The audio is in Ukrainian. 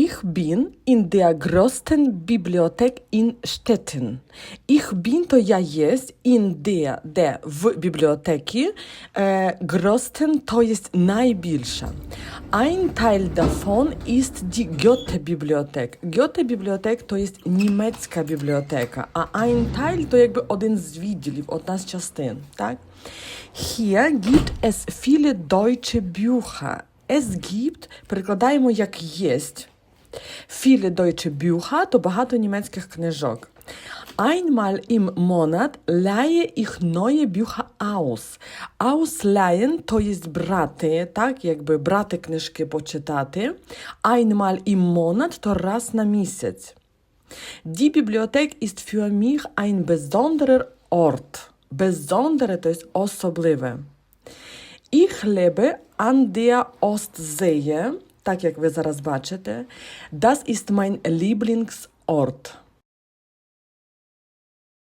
Ich bin in der größten Bibliothek in Stettin. Ich bin то я єсть in der, де в бібліотекі, е, größten то єсть найбільша. Ein Teil davon ist die Goethe-Bibliothek. Goethe-Bibliothek то єсть німецька бібліотека, а ein Teil то якби один з відділів, одна з частин. Так? Hier gibt es viele deutsche Bücher. Es gibt, перекладаємо як єсть. Viele deutsche Bücher – то багато німецьких книжок. Einmal im Monat leihe ich neue Bücher aus. Ausleihen – то єсть брати, так, якби брати книжки почитати. Einmal im Monat – то раз на місяць. Die Bibliothek ist für mich ein besonderer Ort. Besondere, то есть особливе. Ich lebe an der Ostsee, так як ви зараз бачите. Das ist mein Lieblingsort.